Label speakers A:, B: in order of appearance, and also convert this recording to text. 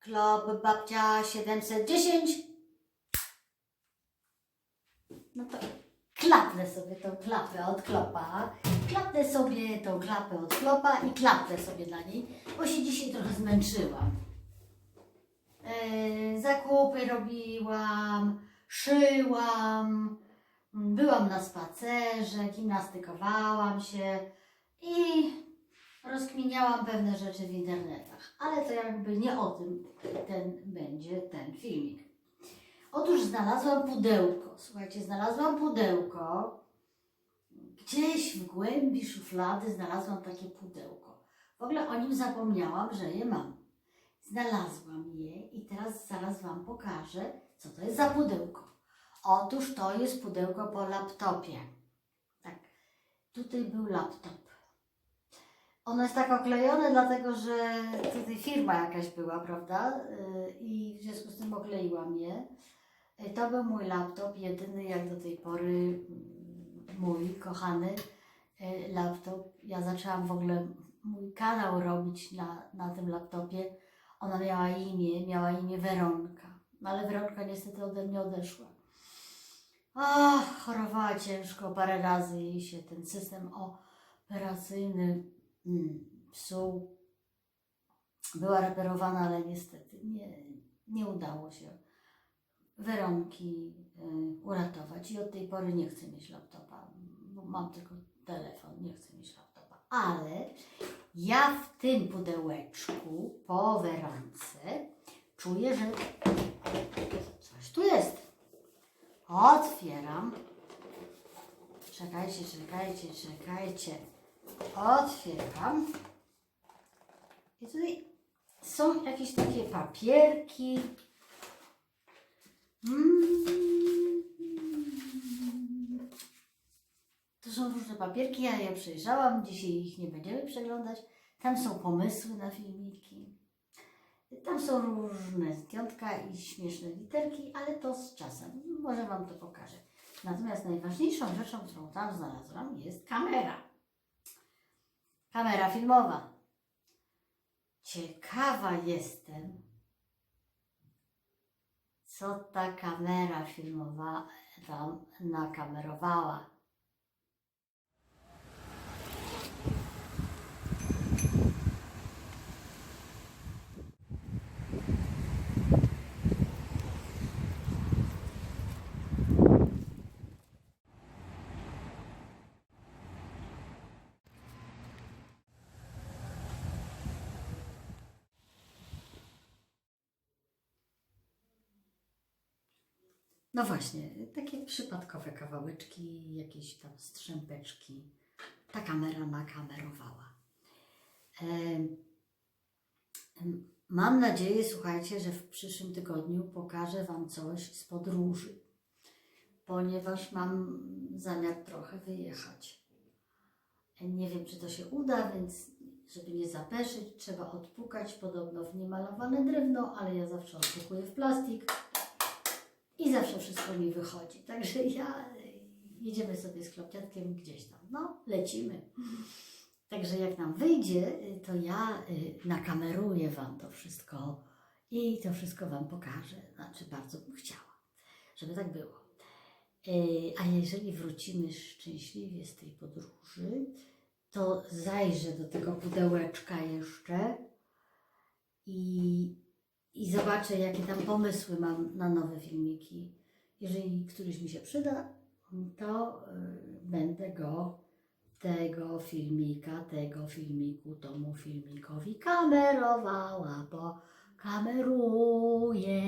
A: Klop babcia 710. No to klapnę sobie tą klapę od klopa. Klapnę sobie tą klapę od klopa i klapnę sobie na niej, bo się dzisiaj trochę zmęczyłam. Yy, zakupy robiłam, szyłam, byłam na spacerze, gimnastykowałam się i rozkminiałam pewne rzeczy w internetach. Ale to jakby nie o tym ten będzie ten filmik. Otóż znalazłam pudełko. Słuchajcie, znalazłam pudełko. Gdzieś w głębi szuflady znalazłam takie pudełko. W ogóle o nim zapomniałam, że je mam. Znalazłam je i teraz zaraz Wam pokażę, co to jest za pudełko. Otóż to jest pudełko po laptopie. Tak, tutaj był laptop. Ono jest tak oklejone, dlatego że tutaj firma jakaś była, prawda? Yy, I w związku z tym okleiłam je. Yy, To był mój laptop, jedyny jak do tej pory mm, mój kochany yy, laptop. Ja zaczęłam w ogóle mój kanał robić na, na tym laptopie. Ona miała imię, miała imię Weronka. No ale Weronka niestety ode mnie odeszła. Ach, chorowała ciężko, parę razy jej się ten system operacyjny psuł. Była reperowana, ale niestety nie, nie udało się Weronki y, uratować i od tej pory nie chcę mieć laptopa, mam tylko telefon, nie chcę mieć laptopa. Ale ja w tym pudełeczku po Weronce czuję, że coś tu jest. Otwieram. Czekajcie, czekajcie, czekajcie. Otwieram. I tutaj są jakieś takie papierki. Mm. To są różne papierki, ja je przejrzałam. Dzisiaj ich nie będziemy przeglądać. Tam są pomysły na filmiki. Tam są różne zdjątka i śmieszne literki, ale to z czasem. Może Wam to pokażę. Natomiast najważniejszą rzeczą, którą tam znalazłam, jest kamera. Kamera filmowa. Ciekawa jestem, co ta kamera filmowa tam nakamerowała. No właśnie, takie przypadkowe kawałeczki, jakieś tam strzępeczki. Ta kamera nakamerowała. Mam nadzieję, słuchajcie, że w przyszłym tygodniu pokażę Wam coś z podróży, ponieważ mam zamiar trochę wyjechać. Nie wiem, czy to się uda, więc żeby nie zapeszyć, trzeba odpukać podobno w niemalowane drewno, ale ja zawsze odpukuję w plastik i zawsze wszystko mi wychodzi. Także ja jedziemy sobie z klopciatkiem gdzieś tam. No, lecimy. Także jak nam wyjdzie, y, to ja y, nakameruję Wam to wszystko i to wszystko Wam pokażę. Znaczy, bardzo bym chciała, żeby tak było. Y, A jeżeli wrócimy szczęśliwie z tej podróży, to zajrzę do tego pudełeczka jeszcze i, i zobaczę, jakie tam pomysły mam na nowe filmiki. Jeżeli któryś mi się przyda, to y, będę go, tego filmika, tego filmiku, tomu filmikowi kamerowała, bo kameruję.